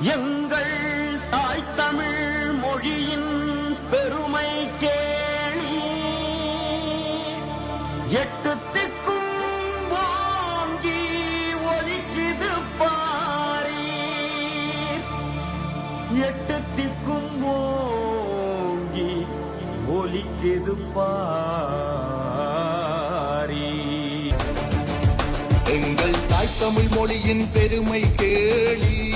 எங்கள் தாய் தமிழ் மொழியின் பெருமை கேளி. எட்டு திக்கும் வாங்கி ஒழிக்குது பாரி எட்டு திக்கும் ஓங்கி ஒலிக்குது பாரி எங்கள் தாய் தமிழ் மொழியின் பெருமை கேளி.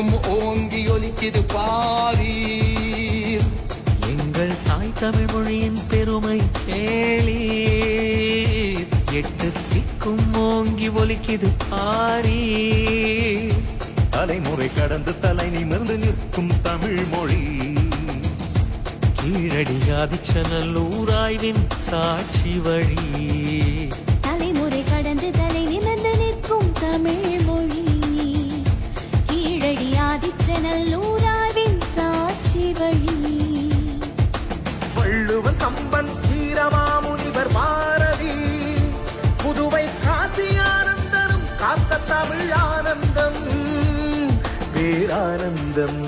திக்கும் ஓங்கி ஒலிக்குது பாரீர். எங்கள் தாய் தமிழ் மொழியின் பெருமை கேளீர். எட்டு திக்கும் ஓங்கி ஒலிக்குது பாரி தலைமுறை கடந்து தலை நிமிர்ந்து நிற்கும் தமிழ் மொழி. கீழடியாதிச்சநல்லூர் ஆய்வின் சாட்சி வழி. பேரானந்தம்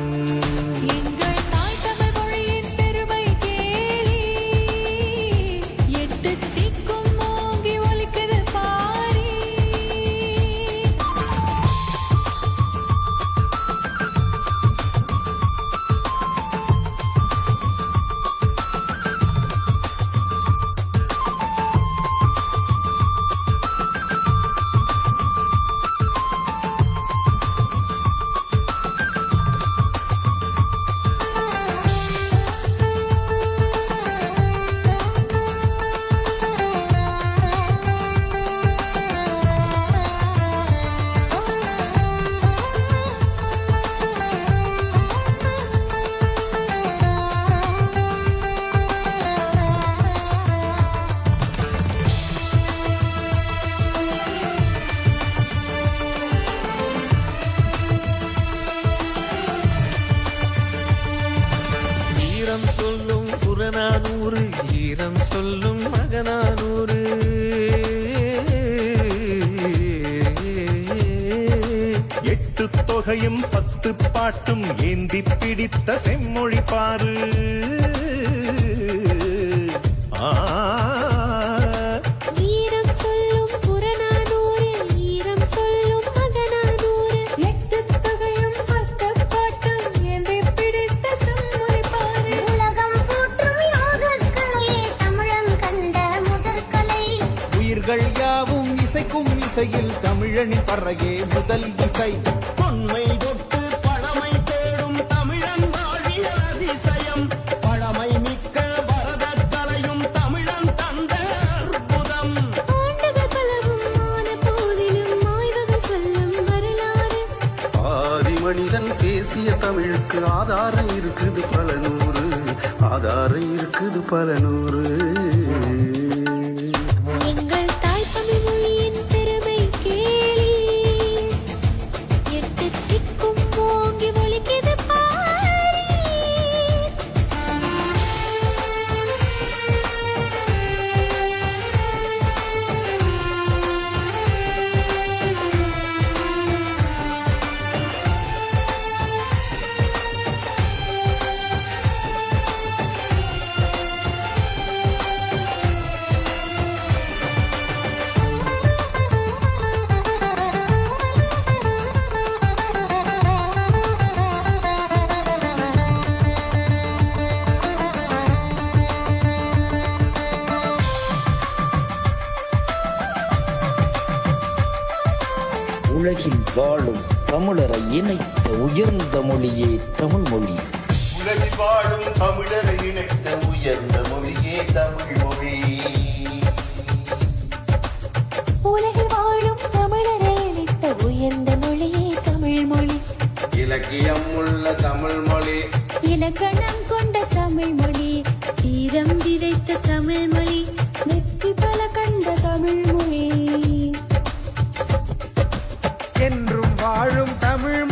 மகனானூறு ஈரம் சொல்லும் மகனானூறு. எட்டு தொகையும் பத்து பாட்டும் ஏந்தி பிடித்த செம்மொழி பாரு. ஆ, இசைக்கும் இசையில் தமிழனி பறையே முதல் இசை. தொன்மை தொட்டு பழமை தேடும் தமிழன் வாழிய அதிசயம். பழமை மிக்க பரத கலையும் தமிழன் தந்த அற்புதம். ஆண்டுகள் பலவும் ஆன போதிலும் ஆய்வுகள் சொல்லும் வரலாறு. ஆதி மனிதன் பேசிய தமிழுக்கு ஆதாரம் இருக்குது பல நூறு. ஆதாரம் இருக்குது பல நூறு. உலகில் வாழும் தமிழரை இணைத்த உயர்ந்த மொழியே தமிழ் மொழி. உலகில் வாழும் தமிழரை இணைத்த உயர்ந்த மொழியே தமிழ் மொழி. உலகில் வாழும் தமிழரை இணைத்த உயர்ந்த மொழியே தமிழ் மொழி. இலக்கியம் உள்ள தமிழ் மொழி. இலக்கணம் கொண்ட தமிழ் மொழி. தீரம் விதைத்த தமிழ் மொழி. வெற்றி பல கண்ட தமிழ் மொழி. என்றும் வாழும் தமிழ்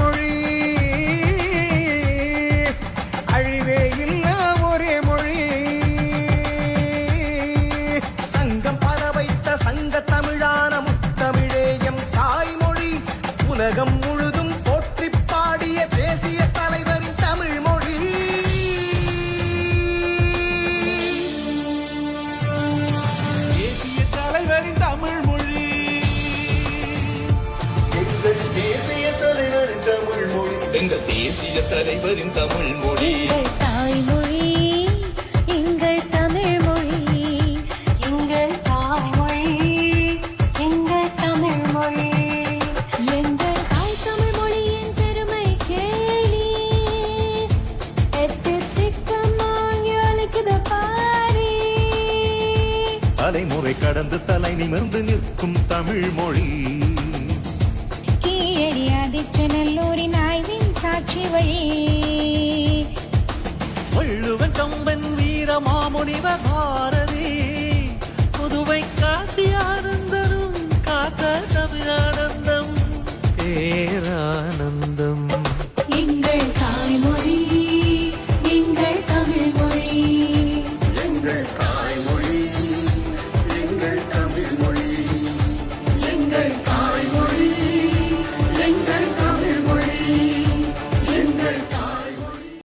எங்கள் தேசிய தலைவரின் தமிழ் மொழி. தாய்மொழி எங்கள் தமிழ் மொழி. எங்கள் தாய்மொழி எங்கள் தமிழ் மொழி. எங்கள் தாய் தமிழ் மொழியின் பெருமை கேளி. எட்டு திக்கம் வாங்கி ஒலிக்குது பாரி. தலைமுறை கடந்து தலை நிமிர்ந்து நிற்கும் தமிழ் மொழி. வழி வள்ளுவன் கம்பன் வீர மாமுனிவர் பாரதி. புதுவை காசி ஆனந்தரும் காத்த தமிழானந்தம் பேரானந்தம். எங்கள் தாய்மொழி எங்கள் தமிழ்மொழி. எங்கள் தாய்மொழி.